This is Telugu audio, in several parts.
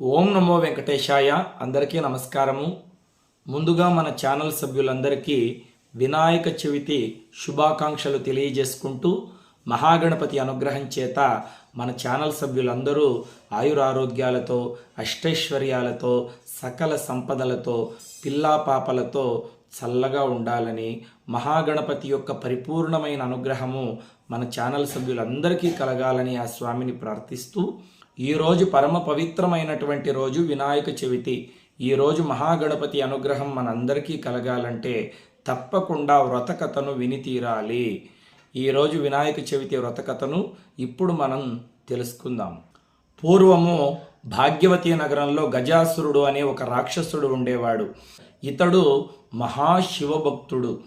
ఓం నమో వెంకటేశాయ. అందరికీ నమస్కారము. ముందుగా మన ఛానల్ సభ్యులందరికీ వినాయక చవితి శుభాకాంక్షలు తెలియజేసుకుంటూ మహాగణపతి అనుగ్రహం చేత మన ఛానల్ సభ్యులందరూ ఆయురారోగ్యాలతో అష్టైశ్వర్యాలతో సకల సంపదలతో పిల్లా పాపలతో చల్లగా ఉండాలని మహాగణపతి యొక్క పరిపూర్ణమైన అనుగ్రహము మన ఛానల్ సభ్యులందరికీ కలగాలని ఆ స్వామిని ప్రార్థిస్తూ ఈరోజు పరమ పవిత్రమైనటువంటి రోజు వినాయక చవితి. ఈరోజు మహాగణపతి అనుగ్రహం మనందరికీ కలగాలంటే తప్పకుండా వ్రతకథను విని తీరాలి. ఈరోజు వినాయక చవితి వ్రతకథను ఇప్పుడు మనం తెలుసుకుందాం. పూర్వము భాగ్యవతి నగరంలో గజాసురుడు అనే ఒక రాక్షసుడు ఉండేవాడు. ఇతడు మహాశివభక్తుడు.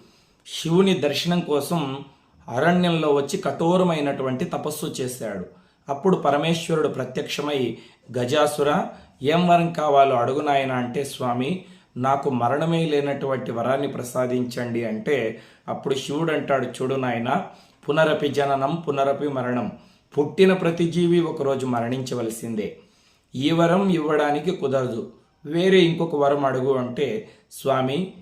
శివుని దర్శనం కోసం అరణ్యంలో వచ్చి కఠోరమైనటువంటి తపస్సు చేశాడు. అప్పుడు పరమేశ్వరుడు ప్రత్యక్షమై గజాసుర ఏం వరం కావాలో అడుగునాయన అంటే స్వామి నాకు మరణమే లేనటువంటి వరాన్ని ప్రసాదించండి అంటే అప్పుడు శివుడు అంటాడు చూడు నాయన పునరపి జననం పునరపి మరణం. పుట్టిన ప్రతి జీవి ఒకరోజు మరణించవలసిందే. ఈ వరం ఇవ్వడానికి కుదరదు. వేరే ఇంకొక వరం అడుగు అంటే స్వామి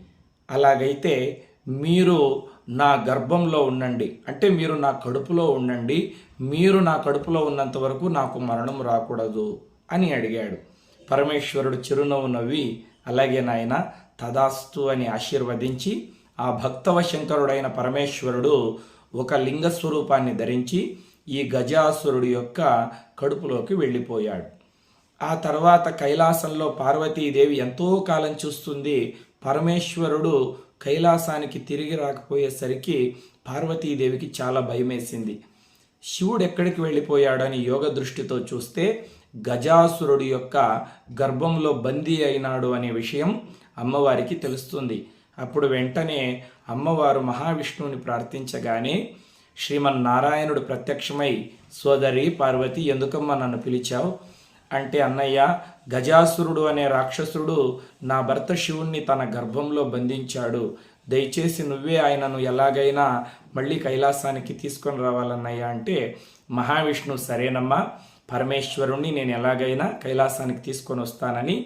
అలాగైతే మీరు నా గర్భంలో ఉండండి. అంటే మీరు నా కడుపులో ఉండండి. మీరు నా కడుపులో ఉన్నంత వరకు నాకు మరణం రాకూడదు అని అడిగాడు. పరమేశ్వరుడు చిరునవ్వు నవ్వి అలాగే నాయన తదాస్తు అని ఆశీర్వదించి ఆ భక్తవ శంకరుడైన పరమేశ్వరుడు ఒక లింగ స్వరూపాన్ని ధరించి ఈ గజాసురుడి యొక్క కడుపులోకి వెళ్ళిపోయాడు. ఆ తర్వాత కైలాసంలో పార్వతీదేవి ఎంతో కాలం చూస్తుంది. పరమేశ్వరుడు కైలాసానికి తిరిగి రాకపోయేసరికి పార్వతీదేవికి చాలా భయమేసింది. శివుడు ఎక్కడికి వెళ్ళిపోయాడని యోగ దృష్టితో చూస్తే గజాసురుడి యొక్క గర్భంలో బందీ అయినాడు అనే విషయం అమ్మవారికి తెలుస్తుంది. అప్పుడు వెంటనే అమ్మవారు మహావిష్ణువుని ప్రార్థించగానే శ్రీమన్నారాయణుడు ప్రత్యక్షమై సోదరి పార్వతి ఎందుకమ్మా నన్ను పిలిచావు? అంటే అన్నయ్య గజాసురుడు అనే రాక్షసుడు నా భర్త శివుణ్ణి తన గర్భంలో బంధించాడు. దయచేసి నువ్వే ఆయనను ఎలాగైనా మళ్ళీ కైలాసానికి తీసుకొని రావాలన్నయ్యా అంటే మహావిష్ణు సరేనమ్మా పరమేశ్వరుణ్ణి నేను ఎలాగైనా కైలాసానికి తీసుకొని వస్తానని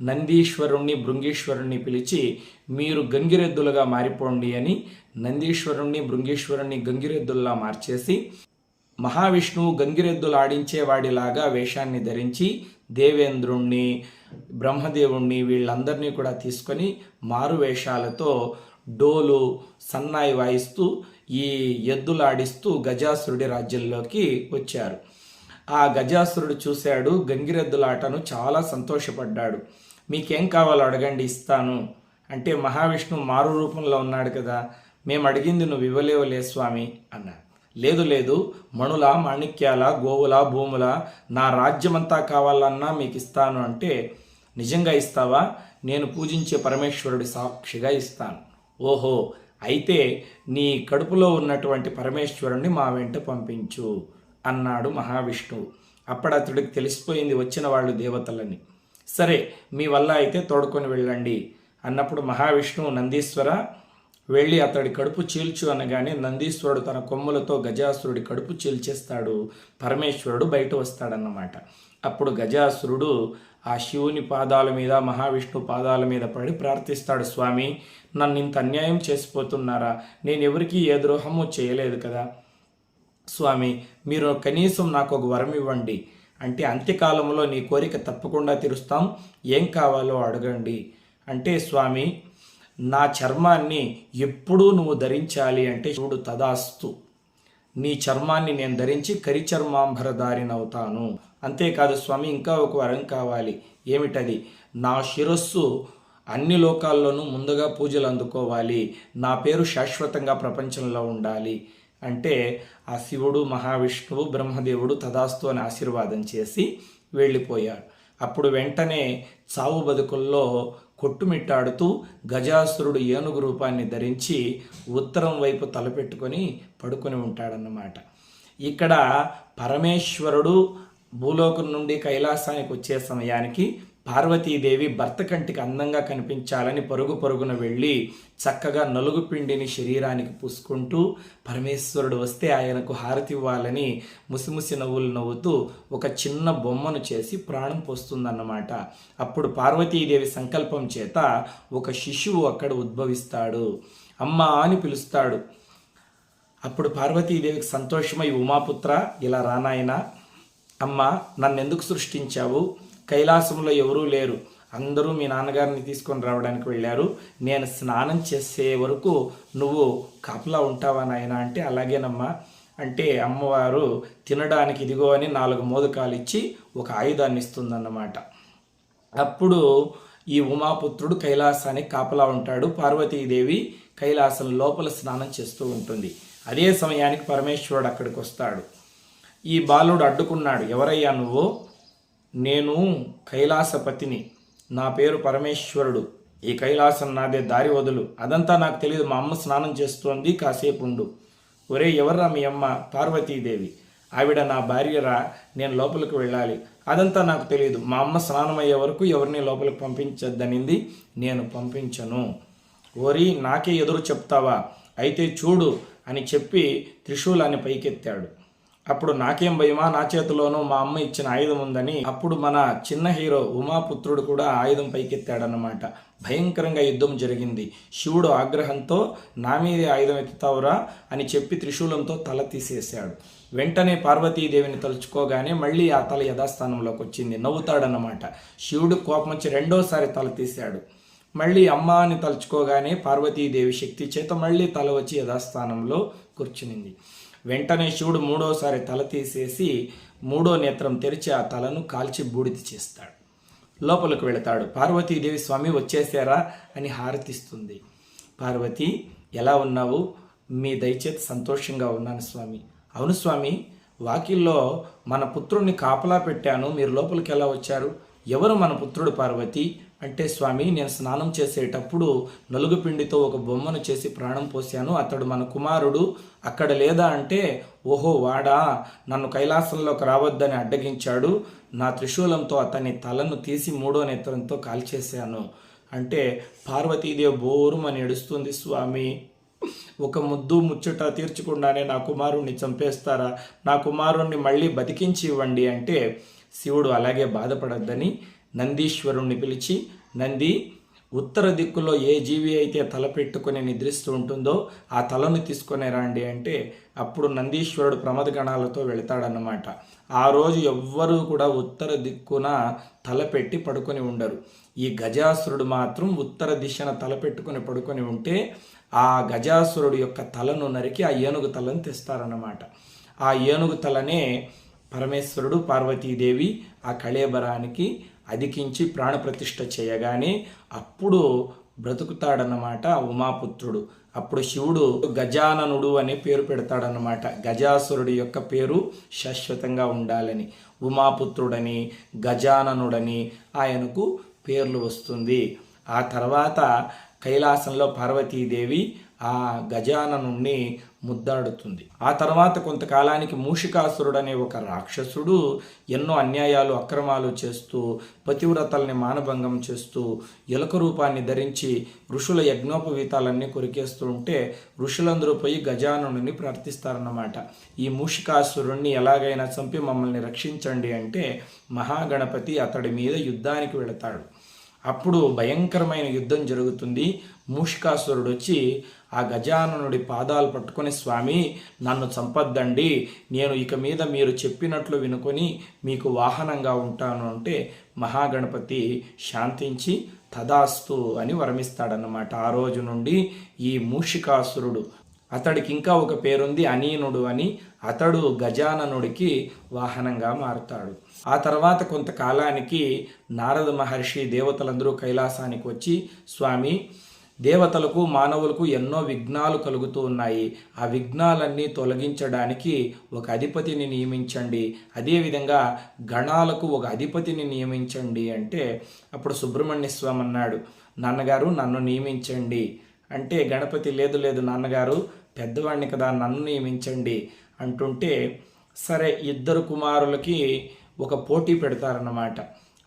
నందీశ్వరుణ్ణి భృంగీశ్వరుణ్ణి పిలిచి మీరు గంగిరెద్దులుగా మారిపోండి అని నందీశ్వరుణ్ణి భృంగీశ్వరుణ్ణి గంగిరెద్దుల్లా మార్చేసి మహావిష్ణువు గంగిరెద్దులు ఆడించేవాడిలాగా వేషాన్ని ధరించి దేవేంద్రుణ్ణి బ్రహ్మదేవుణ్ణి వీళ్ళందరినీ కూడా తీసుకొని మారు వేషాలతో డోలు సన్నాయి వాయిస్తూ ఈ ఎద్దులాడిస్తూ గజాసురుడి రాజ్యంలోకి వచ్చారు. ఆ గజాసురుడు చూశాడు గంగిరెద్దులాటను చాలా సంతోషపడ్డాడు. మీకేం కావాలో అడగండి ఇస్తాను. అంటే మహావిష్ణువు మారు రూపంలో ఉన్నాడు కదా మేము అడిగింది నువ్వు ఇవ్వలేవులే స్వామి అన్నాడు. లేదు లేదు. మణుల మాణిక్యాల గోవుల భూముల నా రాజ్యమంతా కావాలన్నా మీకు ఇస్తాను అంటే నిజంగా ఇస్తావా? నేను పూజించే పరమేశ్వరుడి సాక్షిగా ఇస్తాను. ఓహో అయితే నీ కడుపులో ఉన్నటువంటి పరమేశ్వరుణ్ణి మా వెంట పంపించు అన్నాడు మహావిష్ణువు. అప్పుడు అతడికి తెలిసిపోయింది వచ్చిన వాళ్ళు దేవతలని. సరే మీ వల్ల అయితే తోడుకొని వెళ్ళండి అన్నప్పుడు మహావిష్ణువు నందీశ్వర వెళ్ళి అతడి కడుపు చీల్చు అనగానే నందీశ్వరుడు తన కొమ్ములతో గజాసురుడి కడుపు చీల్చేస్తాడు. పరమేశ్వరుడు బయట వస్తాడన్నమాట. అప్పుడు గజాసురుడు ఆ శివుని పాదాల మీద మహావిష్ణు పాదాల మీద పడి ప్రార్థిస్తాడు స్వామి నన్ను ఇంత అన్యాయం చేసిపోతున్నారా? నేను ఎవరికీ ఏ ద్రోహము చేయలేదు కదా. స్వామి మీరు కనీసం నాకు ఒక వరం ఇవ్వండి. అంటే అంత్యకాలంలో నీ కోరిక తప్పకుండా తీరుస్తాం. ఏం కావాలో అడగండి. అంటే స్వామి నా చర్మాన్ని ఎప్పుడూ నువ్వు ధరించాలి అంటే శివుడు తదాస్తు. నీ చర్మాన్ని నేను ధరించి కరిచర్మాంబరదారినవుతాను అంతేకాదు స్వామి ఇంకా ఒక వరం కావాలి. ఏమిటది? నా శిరస్సు అన్ని లోకాల్లోనూ ముందుగా పూజలు అందుకోవాలి. నా పేరు శాశ్వతంగా ప్రపంచంలో ఉండాలి. అంటే ఆ శివుడు మహావిష్ణువు బ్రహ్మదేవుడు తదాస్తు అని ఆశీర్వాదం చేసి వెళ్ళిపోయాడు. అప్పుడు వెంటనే చావు బతుకుల్లో కొట్టుమిట్టాడుతూ గజాసురుడు ఏనుగు రూపాన్ని ధరించి ఉత్తరం వైపు తలపెట్టుకొని పడుకొని ఉంటాడన్నమాట. ఇక్కడ పరమేశ్వరుడు భూలోకం నుండి కైలాసానికి వచ్చే సమయానికి పార్వతీదేవి భర్త కంటికి అందంగా కనిపించాలని పరుగు పరుగున వెళ్ళి చక్కగా నలుగు పిండిని శరీరానికి పూసుకుంటూ పరమేశ్వరుడు వస్తే ఆయనకు హారతి ఇవ్వాలని ముసిముసి నవ్వులు నవ్వుతూ ఒక చిన్న బొమ్మను చేసి ప్రాణం పోస్తుందన్నమాట. అప్పుడు పార్వతీదేవి సంకల్పం చేత ఒక శిశువు అక్కడ ఉద్భవిస్తాడు. అమ్మ అని పిలుస్తాడు. అప్పుడు పార్వతీదేవికి సంతోషమై ఉమాపుత్ర ఇలా రానాయన? అమ్మ నన్నెందుకు సృష్టించావు? కైలాసంలో ఎవరూ లేరు. అందరూ మీ నాన్నగారిని తీసుకొని రావడానికి వెళ్ళారు. నేను స్నానం చేసే వరకు నువ్వు కాపలా ఉంటావా నాయన అంటే అలాగేనమ్మా. అంటే అమ్మవారు తినడానికి ఇదిగో అని నాలుగు మోదకాలు ఇచ్చి ఒక ఆయుధాన్ని ఇస్తుందన్నమాట. అప్పుడు ఈ ఉమాపుత్రుడు కైలాసానికి కాపలా ఉంటాడు. పార్వతీదేవి కైలాసం లోపల స్నానం చేస్తూ ఉంటుంది. అదే సమయానికి పరమేశ్వరుడు అక్కడికి వస్తాడు. ఈ బాలుడు అడ్డుకున్నాడు. ఎవరయ్యా నువ్వు? నేను కైలాసపతిని. నా పేరు పరమేశ్వరుడు. ఈ కైలాసం నాదే దారి వదులు. అదంతా నాకు తెలియదు. మా అమ్మ స్నానం చేస్తోంది. కాసేపు ఉండు ఒరే ఎవర్రా మీ అమ్మ? పార్వతీదేవి. ఆవిడ నా భార్యరా? నేను లోపలికి వెళ్ళాలి. అదంతా నాకు తెలియదు. మా అమ్మ స్నానం అయ్యే వరకు ఎవరిని లోపలికి పంపించద్దనింది. నేను పంపించను. ఓరి నాకే ఎదురు చెప్తావా? అయితే చూడు అని చెప్పి త్రిశూలాన్ని పైకెత్తాడు. అప్పుడు నాకేం భయమా? నా చేతిలోనూ మా అమ్మ ఇచ్చిన ఆయుధం ఉందని. అప్పుడు మన చిన్న హీరో ఉమాపుత్రుడు కూడా ఆయుధం పైకెత్తాడనమాట భయంకరంగా యుద్ధం జరిగింది. శివుడు ఆగ్రహంతో నా మీదే ఆయుధం ఎత్తుతావురా అని చెప్పి త్రిశూలంతో తల తీసేశాడు. వెంటనే పార్వతీదేవిని తలుచుకోగానే మళ్ళీ ఆ తల యథాస్థానంలోకి వచ్చింది నవ్వుతాడనమాట శివుడు కోపం వచ్చి రెండోసారి తల తీశాడు. మళ్ళీ అమ్మ అని తలుచుకోగానే పార్వతీదేవి శక్తి చేత మళ్ళీ తల వచ్చి యథాస్థానంలో కూర్చునింది. వెంటనే శివుడు మూడోసారి తల తీసేసి మూడో నేత్రం తెరిచి ఆ తలను కాల్చి బూడిద చేస్తాడు. లోపలికి వెళతాడు. పార్వతీదేవి స్వామి వచ్చేసారా? అని హారతిస్తుంది. పార్వతి ఎలా ఉన్నావు? మీ దయచేత సంతోషంగా ఉన్నాను స్వామి. అవును స్వామి. వాకిల్లో మన పుత్రుణ్ణి కాపలా పెట్టాను. మీరు లోపలికి ఎలా వచ్చారు? ఎవరు మన పుత్రుడు పార్వతి? అంటే స్వామి నేను స్నానం చేసేటప్పుడు నలుగు పిండితో ఒక బొమ్మను చేసి ప్రాణం పోశాను అతడు మన కుమారుడు. అక్కడ లేదా అంటే ఓహో వాడా నన్ను కైలాసంలోకి రావద్దని అడ్డగించాడు. నా త్రిశూలంతో అతని తలను తీసి మూడో నేత్రంతో కాల్చేశాను. అంటే పార్వతీదేవి బోరుమని ఏడుస్తుంది స్వామి. ఒక ముద్దు ముచ్చట తీర్చకుండానే నా కుమారుణ్ణి చంపేస్తారా? నా కుమారుణ్ణి మళ్ళీ బతికించి ఇవ్వండి అంటే శివుడు అలాగే బాధపడద్దని నందీశ్వరుణ్ణి పిలిచి నంది ఉత్తర దిక్కులో ఏ జీవి అయితే తల పెట్టుకొని నిద్రిస్తూ ఉంటుందో ఆ తలను తీసుకొని రండి అంటే అప్పుడు నందీశ్వరుడు ప్రమదగణాలతో వెళతాడన్నమాట. ఆ రోజు ఎవ్వరూ కూడా ఉత్తర దిక్కున తల పెట్టి పడుకొని ఉండరు. ఈ గజాసురుడు మాత్రం ఉత్తర దిశన తల పెట్టుకొని పడుకొని ఉంటే ఆ గజాసురుడు యొక్క తలను నరికి ఆ ఏనుగు తలను తెస్తారన్నమాట. ఆ ఏనుగు తలనే పరమేశ్వరుడు పార్వతీదేవి ఆ కళేబరానికి అధికించి ప్రాణప్రతిష్ఠ చేయగానే అప్పుడు బ్రతుకుతాడన్నమాట ఉమాపుత్రుడు. అప్పుడు శివుడు గజాననుడు అనే పేరు పెడతాడన్నమాట. గజాసురుడి యొక్క పేరు శాశ్వతంగా ఉండాలని. ఉమాపుత్రుడని గజాననుడని ఆయనకు పేర్లు వస్తుంది. ఆ తర్వాత కైలాసంలో పార్వతీదేవి ఆ గజాననుణ్ణి ముద్దాడుతుంది. ఆ తర్వాత కొంతకాలానికి మూషికాసురుడు అనే ఒక రాక్షసుడు ఎన్నో అన్యాయాలు అక్రమాలు చేస్తూ పతివ్రతల్ని మానభంగం చేస్తూ ఎలుక రూపాన్ని ధరించి ఋషుల యజ్ఞోపవీతాలన్నీ కొరికేస్తూ ఉంటే ఋషులందరూ పోయి గజానుని ప్రార్థిస్తారన్నమాట. ఈ మూషికాసురుణ్ణి ఎలాగైనా చంపి మమ్మల్ని రక్షించండి అంటే మహాగణపతి అతడి మీద యుద్ధానికి వెళతాడు. అప్పుడు భయంకరమైన యుద్ధం జరుగుతుంది. మూషికాసురుడు వచ్చి ఆ గజాననుడి పాదాలు పట్టుకొని స్వామి నన్ను చంపద్దండి. నేను ఇక మీద మీరు చెప్పినట్లు వినుకొని మీకు వాహనంగా ఉంటాను అంటే మహాగణపతి శాంతించి తదాస్తు అని వరమిస్తాడన్నమాట. ఆ రోజు నుండి ఈ మూషికాసురుడు అతడికి ఇంకా ఒక పేరుంది అనీనుడు అని అతడు గజాననుడికి వాహనంగా మారుతాడు. ఆ తర్వాత కొంతకాలానికి నారద మహర్షి దేవతలందరూ కైలాసానికి వచ్చి స్వామి దేవతలకు మానవులకు ఎన్నో విఘ్నాలు కలుగుతూ ఉన్నాయి. ఆ విఘ్నాలన్నీ తొలగించడానికి ఒక అధిపతిని నియమించండి. అదేవిధంగా గణాలకు ఒక అధిపతిని నియమించండి అంటే అప్పుడు సుబ్రహ్మణ్య స్వామి అన్నాడు నాన్నగారు నన్ను నియమించండి. అంటే గణపతి లేదు లేదు నాన్నగారు పెద్దవాడిని కదా నన్ను నియమించండి. అంటుంటే సరే ఇద్దరు కుమారులకి ఒక పోటీ పెడతారన్నమాట.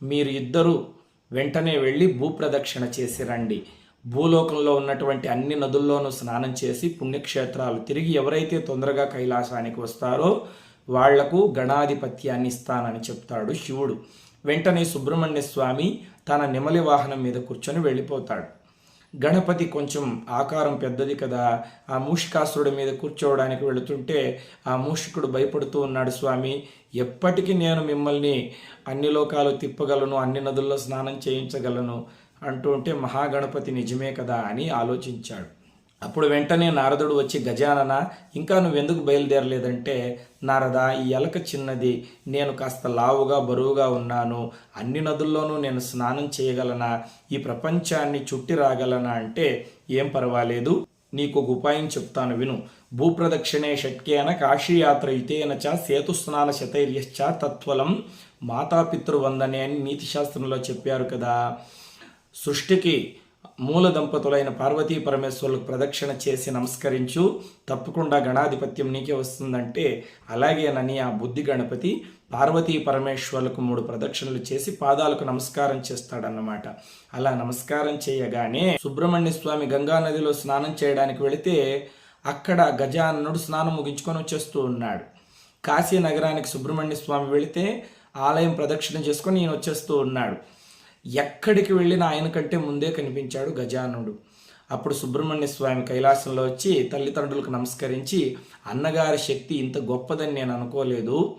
మీరు ఇద్దరు వెంటనే వెళ్ళి భూప్రదక్షిణ చేసి రండి. భూలోకంలో ఉన్నటువంటి అన్ని నదుల్లోనూ స్నానం చేసి పుణ్యక్షేత్రాలు తిరిగి ఎవరైతే తొందరగా కైలాసానికి వస్తారో వాళ్ళకు గణాధిపత్యాన్ని ఇస్తానని చెప్తాడు శివుడు. వెంటనే సుబ్రహ్మణ్య స్వామి తన నెమలి వాహనం మీద కూర్చొని వెళ్ళిపోతాడు. గణపతి కొంచెం ఆకారం పెద్దది కదా ఆ మూషికాసురుడి మీద కూర్చోవడానికి వెళుతుంటే ఆ మూషికుడు భయపడుతూ ఉన్నాడు స్వామి ఎప్పటికీ నేను మిమ్మల్ని అన్ని లోకాలు తిప్పగలను అన్ని నదుల్లో స్నానం చేయించగలను అంటూ ఉంటే మహాగణపతి నిజమే కదా అని ఆలోచించాడు. అప్పుడు వెంటనే నారదుడు వచ్చి గజానన ఇంకా నువ్వెందుకు బయలుదేరలేదంటే నారద ఈ ఎలక చిన్నది నేను కాస్త లావుగా బరువుగా ఉన్నాను. అన్ని నదుల్లోనూ నేను స్నానం చేయగలనా? ఈ ప్రపంచాన్ని చుట్టి రాగలనా అంటే ఏం పర్వాలేదు. నీకు ఒక ఉపాయం చెప్తాను విను. భూప్రదక్షిణే షట్కేన కాశీయాత్ర యుతేన చ సేతుస్నాన శతైర్యశ్చ తత్వలం మాతాపితృవందనే అని నీతిశాస్త్రంలో చెప్పారు కదా. సృష్టికి మూల దంపతులైన పార్వతీ పరమేశ్వరులకు ప్రదక్షిణ చేసి నమస్కరించు. తప్పకుండా గణాధిపత్యం నీకే వస్తుందంటే అలాగేనని ఆ బుద్ధి గణపతి పార్వతీ పరమేశ్వరులకు మూడు ప్రదక్షిణలు చేసి పాదాలకు నమస్కారం చేస్తాడన్నమాట. అలా నమస్కారం చేయగానే సుబ్రహ్మణ్య స్వామి గంగా నదిలో స్నానం చేయడానికి వెళితే అక్కడ గజాననుడు స్నానం ముగించుకొని వచ్చేస్తూ ఉన్నాడు. కాశీ నగరానికి సుబ్రహ్మణ్య స్వామి వెళితే ఆలయం ప్రదక్షిణ చేసుకొని ఈయన వచ్చేస్తూ ఉన్నాడు. ఎక్కడికి వెళ్ళిన ఆయన కంటే ముందే కనిపించాడు గజానుడు. అప్పుడు సుబ్రహ్మణ్య స్వామి కైలాసంలో వచ్చి తల్లిదండ్రులకు నమస్కరించి అన్నగారి శక్తి ఇంత గొప్పదని నేను అనుకోలేదు.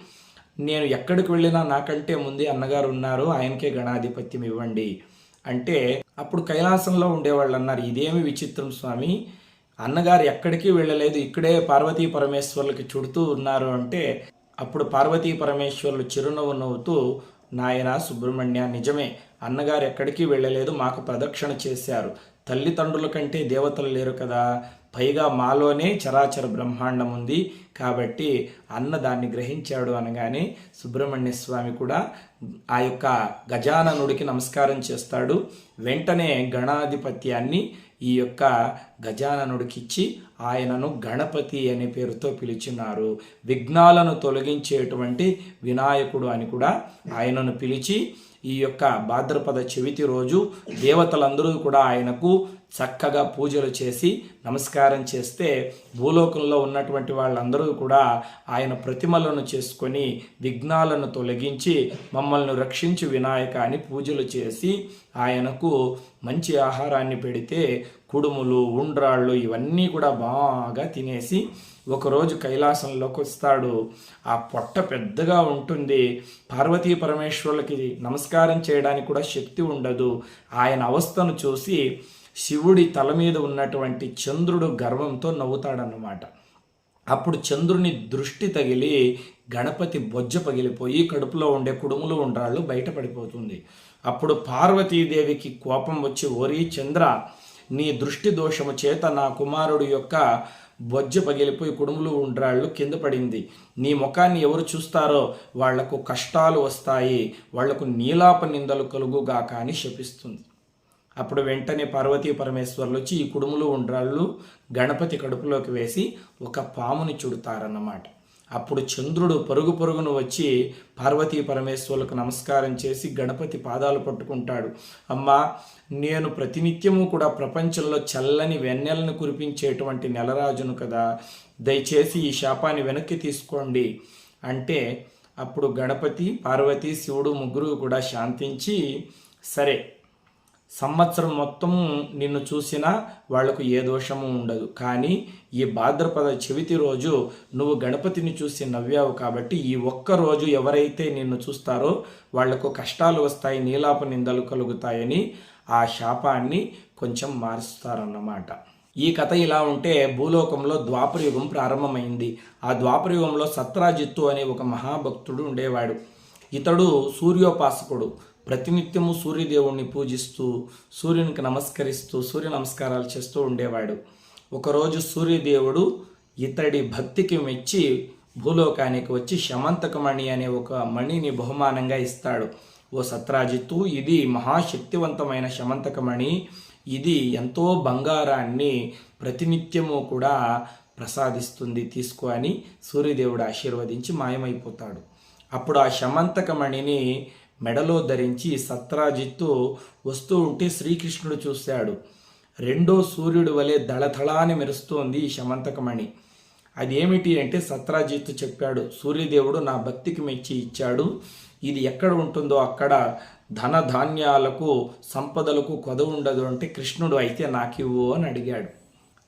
నేను ఎక్కడికి వెళ్ళినా నాకంటే ముందే అన్నగారు ఉన్నారు. ఆయనకే గణాధిపత్యం ఇవ్వండి. అంటే అప్పుడు కైలాసంలో ఉండేవాళ్ళు అన్నారు ఇదేమి విచిత్రం స్వామి? అన్నగారు ఎక్కడికి వెళ్ళలేదు. ఇక్కడే పార్వతీ పరమేశ్వర్లకి చుడుతూ ఉన్నారు. అంటే అప్పుడు పార్వతీ పరమేశ్వర్లు చిరునవ్వు నవ్వుతూ నాయన సుబ్రహ్మణ్య నిజమే అన్నగారు ఎక్కడికి వెళ్ళలేదు మాకు ప్రదక్షిణ చేశారు. తల్లిదండ్రుల కంటే దేవతలు లేరు కదా. పైగా మాలోనే చరాచర బ్రహ్మాండం ఉంది కాబట్టి అన్న దాన్ని గ్రహించాడు అనగానే సుబ్రహ్మణ్య స్వామి కూడా ఆ యొక్క గజాననుడికి నమస్కారం చేస్తాడు. వెంటనే గణాధిపత్యాన్ని ఈ యొక్క గజాననుడికిచ్చి ఆయనను గణపతి అనే పేరుతో పిలిచినారు. విఘ్నాలను తొలగించేటువంటి వినాయకుడు అని కూడా ఆయనను పిలిచి ఈ యొక్క భాద్రపద చవితి రోజు దేవతలందరూ కూడా ఆయనకు చక్కగా పూజలు చేసి నమస్కారం చేస్తే భూలోకంలో ఉన్నటువంటి వాళ్ళందరూ కూడా ఆయన ప్రతిమలను చేసుకొని విఘ్నాలను తొలగించి మమ్మల్ని రక్షించి వినాయక అని పూజలు చేసి ఆయనకు మంచి ఆహారాన్ని పెడితే కుడుములు ఉండ్రాళ్ళు ఇవన్నీ కూడా బాగా తినేసి ఒకరోజు కైలాసంలోకి వస్తాడు. ఆ పొట్ట పెద్దగా ఉంటుంది. పార్వతీ పరమేశ్వరులకి నమస్కారం చేయడానికి కూడా శక్తి ఉండదు. ఆయన అవస్థను చూసి శివుడి తల మీద ఉన్నటువంటి చంద్రుడు గర్వంతో నవ్వుతాడన్నమాట. అప్పుడు చంద్రుని దృష్టి తగిలి గణపతి బొజ్జ పగిలిపోయి కడుపులో ఉండే కుడుములు ఉండ్రాళ్ళు బయటపడిపోతుంది అప్పుడు పార్వతీదేవికి కోపం వచ్చి ఓరి చంద్ర నీ దృష్టి దోషము చేత నా కుమారుడు యొక్క బొజ్జ పగిలిపోయి కుడుములు ఉండ్రాళ్ళు కింద పడింది. నీ ముఖాన్ని ఎవరు చూస్తారో వాళ్ళకు కష్టాలు వస్తాయి. వాళ్ళకు నీలాప నిందలు కలుగుగాక అని శపిస్తుంది. అప్పుడు వెంటనే పార్వతీ పరమేశ్వర్లు వచ్చి ఈ కుడుములు ఉండ్రాళ్ళు గణపతి కడుపులోకి వేసి ఒక పాముని చుడతారన్నమాట. అప్పుడు చంద్రుడు పరుగు పరుగును వచ్చి పార్వతీ పరమేశ్వరులకు నమస్కారం చేసి గణపతి పాదాలు పట్టుకుంటాడు. అమ్మా నేను ప్రతినిత్యము కూడా ప్రపంచంలో చల్లని వెన్నెలను కురిపించేటువంటి నెలరాజును కదా. దయచేసి ఈ శాపాన్ని వెనక్కి తీసుకోండి. అంటే అప్పుడు గణపతి పార్వతి శివుడు ముగ్గురు కూడా శాంతించి సరే సంవత్సరం మొత్తం నిన్ను చూసినా వాళ్ళకు ఏ దోషము ఉండదు. కానీ ఈ భాద్రపద చవితి రోజు నువ్వు గణపతిని చూసి నవ్వావు కాబట్టి ఈ ఒక్క రోజు ఎవరైతే నిన్ను చూస్తారో వాళ్ళకు కష్టాలు వస్తాయి నీలాప నిందలు కలుగుతాయని ఆ శాపాన్ని కొంచెం మారుస్తారన్నమాట. ఈ కథ ఇలా ఉంటే భూలోకంలో ద్వాపరయుగం ప్రారంభమైంది. ఆ ద్వాపరయుగంలో సత్రాజిత్తు అనే ఒక మహాభక్తుడు ఉండేవాడు. ఇతడు సూర్యోపాసకుడు. ప్రతినిత్యము సూర్యదేవుణ్ణి పూజిస్తూ సూర్యునికి నమస్కరిస్తూ సూర్య నమస్కారాలు చేస్తూ ఉండేవాడు. ఒకరోజు సూర్యదేవుడు ఇతడి భక్తికి మెచ్చి భూలోకానికి వచ్చి శమంతకమణి అనే ఒక మణిని బహుమానంగా ఇస్తాడు. ఓ సత్రాజిత్తు ఇది మహాశక్తివంతమైన శమంతకమణి. ఇది ఎంతో బంగారాన్ని ప్రతినిత్యము కూడా ప్రసాదిస్తుంది. తీసుకో అని సూర్యదేవుడు ఆశీర్వదించి మాయమైపోతాడు. అప్పుడు ఆ శమంతకమణిని మెడలో ధరించి సత్రాజిత్తు వస్తూ ఉంటే శ్రీకృష్ణుడు చూశాడు. రెండో సూర్యుడు వలె దళదళాని మెరుస్తోంది ఈ శమంతకమణి. అదేమిటి అంటే సత్రాజిత్తు చెప్పాడు సూర్యదేవుడు నా భక్తికి మెచ్చి ఇచ్చాడు. ఇది ఎక్కడ ఉంటుందో అక్కడ ధన ధాన్యాలకు సంపదలకు కొద ఉండదు అంటే కృష్ణుడు అయితే నాకివ్వు అని అడిగాడు.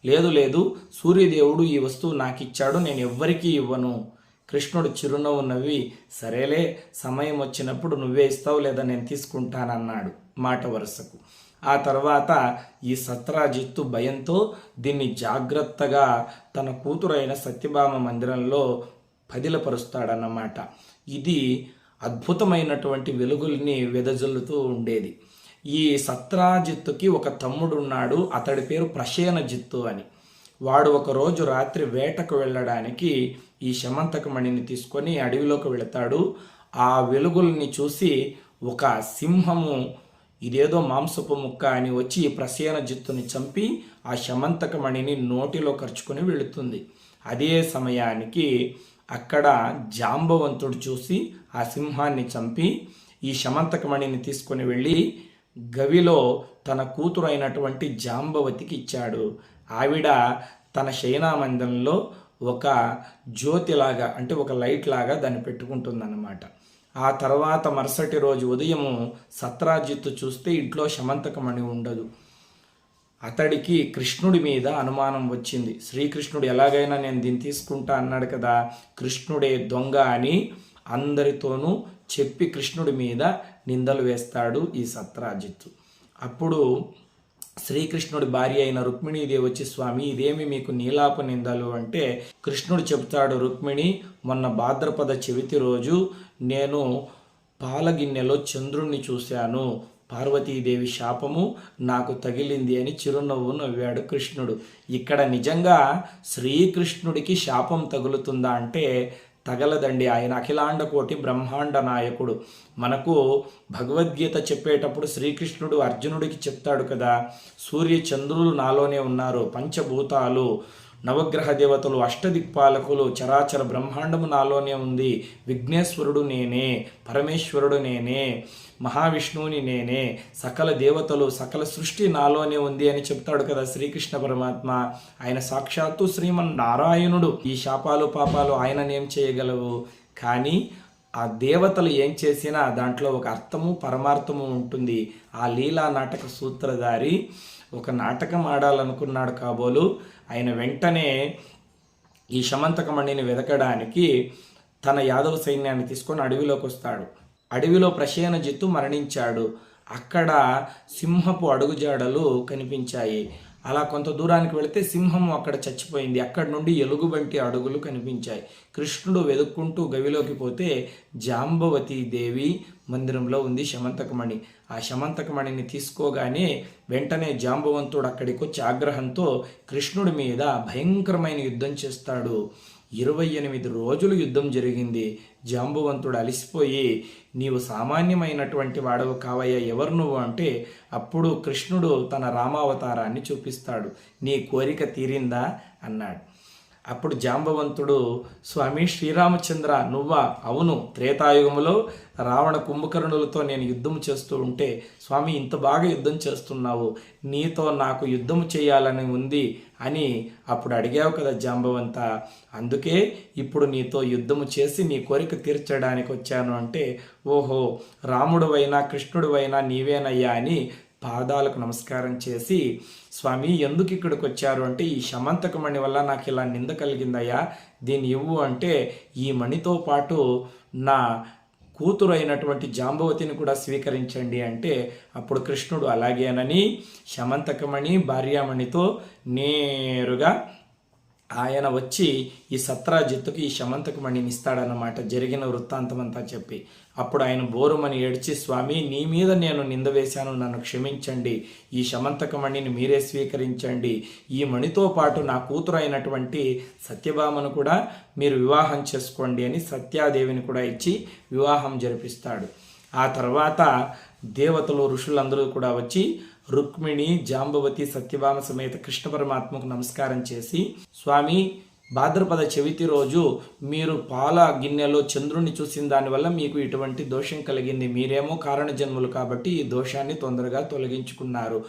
లేదు లేదు సూర్యదేవుడు ఈ వస్తువు నాకు ఇచ్చాడు నేను ఎవ్వరికీ ఇవ్వను. కృష్ణుడు చిరునవ్వు నవ్వి సరేలే సమయం వచ్చినప్పుడు నువ్వే ఇస్తావు లేదా నేను తీసుకుంటానన్నాడు మాట వరుసకు. ఆ తర్వాత ఈ సత్రాజిత్తు భయంతో దీన్ని జాగ్రత్తగా తన కూతురైన సత్యభామ మందిరంలో పదిలపరుస్తాడన్నమాట. ఇది అద్భుతమైనటువంటి వెలుగుల్ని వెదజల్లుతూ ఉండేది. ఈ సత్రాజిత్తుకి ఒక తమ్ముడు ఉన్నాడు అతడి పేరు ప్రసేనజిత్తు అని. వాడు ఒక రోజు రాత్రి వేటకు వెళ్ళడానికి ఈ శమంతకమణిని తీసుకొని అడవిలోకి వెళతాడు. ఆ వెలుగుల్ని చూసి ఒక సింహము ఇదేదో మాంసపు ముక్క అని వచ్చి ప్రసేన జిత్తుని చంపి ఆ శమంతకమణిని నోటిలో ఖర్చుకొని వెళుతుంది. అదే సమయానికి అక్కడ జాంబవంతుడు చూసి ఆ సింహాన్ని చంపి ఈ శమంతకమణిని తీసుకొని వెళ్ళి గవిలో తన కూతురు అయినటువంటి జాంబవతికి ఇచ్చాడు. ఆవిడ తన శయనామందంలో ఒక జ్యోతిలాగా అంటే ఒక లైట్ లాగా దాన్ని పెట్టుకుంటుందన్నమాట. ఆ తర్వాత మరుసటి రోజు ఉదయము సత్రాజిత్తు చూస్తే ఇంట్లో శమంతకమణి ఉండదు. అతడికి కృష్ణుడి మీద అనుమానం వచ్చింది. శ్రీకృష్ణుడు ఎలాగైనా నేను దీన్ని తీసుకుంటా అన్నాడు కదా కృష్ణుడే దొంగ అని అందరితోనూ చెప్పి కృష్ణుడి మీద నిందలు వేస్తాడు ఈ సత్రాజిత్తు. అప్పుడు శ్రీకృష్ణుడి భార్య అయిన రుక్మిణీదేవి వచ్చి స్వామి ఇదేమి మీకు నీలాప నిందలు అంటే కృష్ణుడు చెప్తాడు రుక్మిణి మొన్న భాద్రపద చవితి రోజు నేను పాలగిన్నెలో చంద్రుణ్ణి చూశాను. పార్వతీదేవి శాపము నాకు తగిలింది అని చిరునవ్వు నవ్వాడు కృష్ణుడు. ఇక్కడ నిజంగా శ్రీకృష్ణుడికి శాపం తగులుతుందా అంటే తగలదండి. ఆయన అఖిలాండ కోటి బ్రహ్మాండ నాయకుడు. మనకు భగవద్గీత చెప్పేటప్పుడు శ్రీకృష్ణుడు అర్జునుడికి చెప్తాడు కదా సూర్య చంద్రులు నాలోనే ఉన్నారు పంచభూతాలు నవగ్రహ దేవతలు అష్టదిక్పాలకులు చరాచర బ్రహ్మాండము నాలోనే ఉంది విఘ్నేశ్వరుడు నేనే పరమేశ్వరుడు నేనే మహావిష్ణువుని నేనే సకల దేవతలు సకల సృష్టి నాలోనే ఉంది అని చెప్తాడు కదా శ్రీకృష్ణ పరమాత్మ. ఆయన సాక్షాత్తు శ్రీమన్ నారాయణుడు ఈ శాపాలు పాపాలు ఆయననేం చేయగలవు? కానీ ఆ దేవతలు ఏం చేసినా దాంట్లో ఒక అర్థము పరమార్థము ఉంటుంది. ఆ లీలా నాటక సూత్రధారి ఒక నాటకం ఆడాలనుకున్నాడు కాబోలు. ఆయన వెంటనే ఈ శమంతకమణిని వెతకడానికి తన యాదవ సైన్యాన్ని తీసుకొని అడవిలోకి వస్తాడు. అడవిలో ప్రసేనజిత్తు మరణించాడు. అక్కడ సింహపు అడుగుజాడలు కనిపించాయి. అలా కొంత దూరానికి వెళితే సింహం అక్కడ చచ్చిపోయింది. అక్కడి నుండి ఎలుగుబంటి అడుగులు కనిపించాయి. కృష్ణుడు వెతుక్కుంటూ గవిలోకి పోతే జాంబవతి దేవి మందిరంలో ఉంది శమంతకమణి. ఆ శమంతకమణిని తీసుకోగానే వెంటనే జాంబవంతుడు అక్కడికి వచ్చి ఆగ్రహంతో కృష్ణుడి మీద భయంకరమైన యుద్ధం చేస్తాడు. ఇరవై ఎనిమిది రోజులు యుద్ధం జరిగింది. జాంబువంతుడు అలిసిపోయి నీవు సామాన్యమైనటువంటి వాడవు కావయ్యా ఎవరు నువ్వు? అంటే అప్పుడు కృష్ణుడు తన రామావతారాన్ని చూపిస్తాడు. నీ కోరిక తీరిందా? అన్నాడు. అప్పుడు జాంబవంతుడు స్వామి శ్రీరామచంద్ర నువ్వా? అవును త్రేతాయుగములో రావణ కుంభకర్ణులతో నేను యుద్ధం చేస్తూ ఉంటే స్వామి ఇంత బాగా యుద్ధం చేస్తున్నావు. నీతో నాకు యుద్ధం చేయాలని ఉంది అని అప్పుడు అడిగావు కదా జాంబవంత. అందుకే ఇప్పుడు నీతో యుద్ధము చేసి నీ కోరిక తీర్చడానికి వచ్చాను అంటే ఓహో రాముడువైనా కృష్ణుడువైనా నీవేనయ్యా అని పాదాలకు నమస్కారం చేసి స్వామి ఎందుకు ఇక్కడికి వచ్చారు? అంటే ఈ శమంతకమణి వల్ల నాకు ఇలా నింద కలిగిందయ్యా. దీన్ని ఇవ్వు అంటే ఈ మణితో పాటు నా కూతురు అయినటువంటి జాంబవతిని కూడా స్వీకరించండి అంటే అప్పుడు కృష్ణుడు అలాగేనని శమంతకమణి భార్యామణితో నేరుగా ఆయన వచ్చి ఈ సత్రాజిత్తుకు ఈ శమంతకు మణిని ఇస్తాడన్నమాట. జరిగిన వృత్తాంతం అంతా చెప్పి. అప్పుడు ఆయన బోరుమని ఏడ్చి స్వామి నీ మీద నేను నింద వేశాను. నన్ను క్షమించండి. ఈ శమంతక మణిని మీరే స్వీకరించండి. ఈ మణితో పాటు నా కూతురు అయినటువంటి సత్యభామను కూడా మీరు వివాహం చేసుకోండి అని సత్యాదేవిని కూడా ఇచ్చి వివాహం జరిపిస్తాడు. ఆ తర్వాత దేవతలు ఋషులందరూ కూడా వచ్చి రుక్మిణి జాంబవతి సత్యభామ సమేత కృష్ణ పరమాత్మకు నమస్కారం చేసి స్వామి భాద్రపద చవితి రోజు మీరు పాల గిన్నెలో చంద్రుణ్ణి చూసిన దానివల్ల మీకు ఇటువంటి దోషం కలిగింది. మీరేమో కారణ జన్ములు కాబట్టి ఈ దోషాన్ని తొందరగా తొలగించుకున్నారు.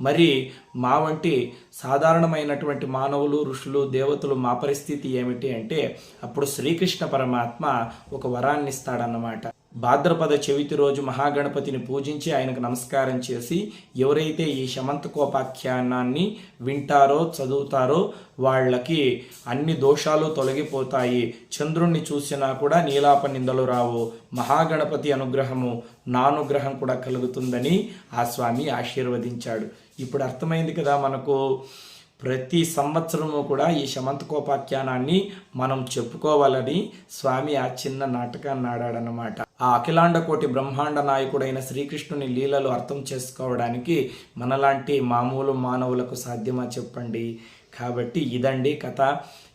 మరి మా వంటి సాధారణమైనటువంటి మానవులు ఋషులు దేవతలు మా పరిస్థితి ఏమిటి అంటే అప్పుడు శ్రీకృష్ణ పరమాత్మ ఒక వరాన్ని ఇస్తాడన్నమాట. భాద్రపద చవితి రోజు మహాగణపతిని పూజించి ఆయనకు నమస్కారం చేసి ఎవరైతే ఈ శమంతకోపాఖ్యానాన్ని వింటారో చదువుతారో వాళ్ళకి అన్ని దోషాలు తొలగిపోతాయి. చంద్రుణ్ణి చూసినా కూడా నీలాప నిందలు రావు. మహాగణపతి అనుగ్రహము నా అనుగ్రహం కూడా కలుగుతుందని ఆ స్వామి ఆశీర్వదించాడు. ఇప్పుడు అర్థమైంది కదా మనకు ప్రతి సంవత్సరము కూడా ఈ శమంతకోపాఖ్యానాన్ని మనం చెప్పుకోవాలని స్వామి ఆ చిన్న నాటకాన్ని ఆడాడనమాట ఆ అఖిలాండ కోటి బ్రహ్మాండ నాయకుడైన శ్రీకృష్ణుని లీలలు అర్థం చేసుకోవడానికి మనలాంటి మామూలు మానవులకు సాధ్యమా చెప్పండి? కాబట్టి ఇదండి కథ.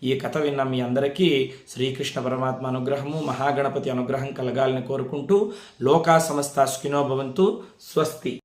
ఈ కథ విన్న మీ అందరికీ శ్రీకృష్ణ పరమాత్మ అనుగ్రహము మహాగణపతి అనుగ్రహం కలగాలని కోరుకుంటూ లోకా సమస్త స్వస్తి.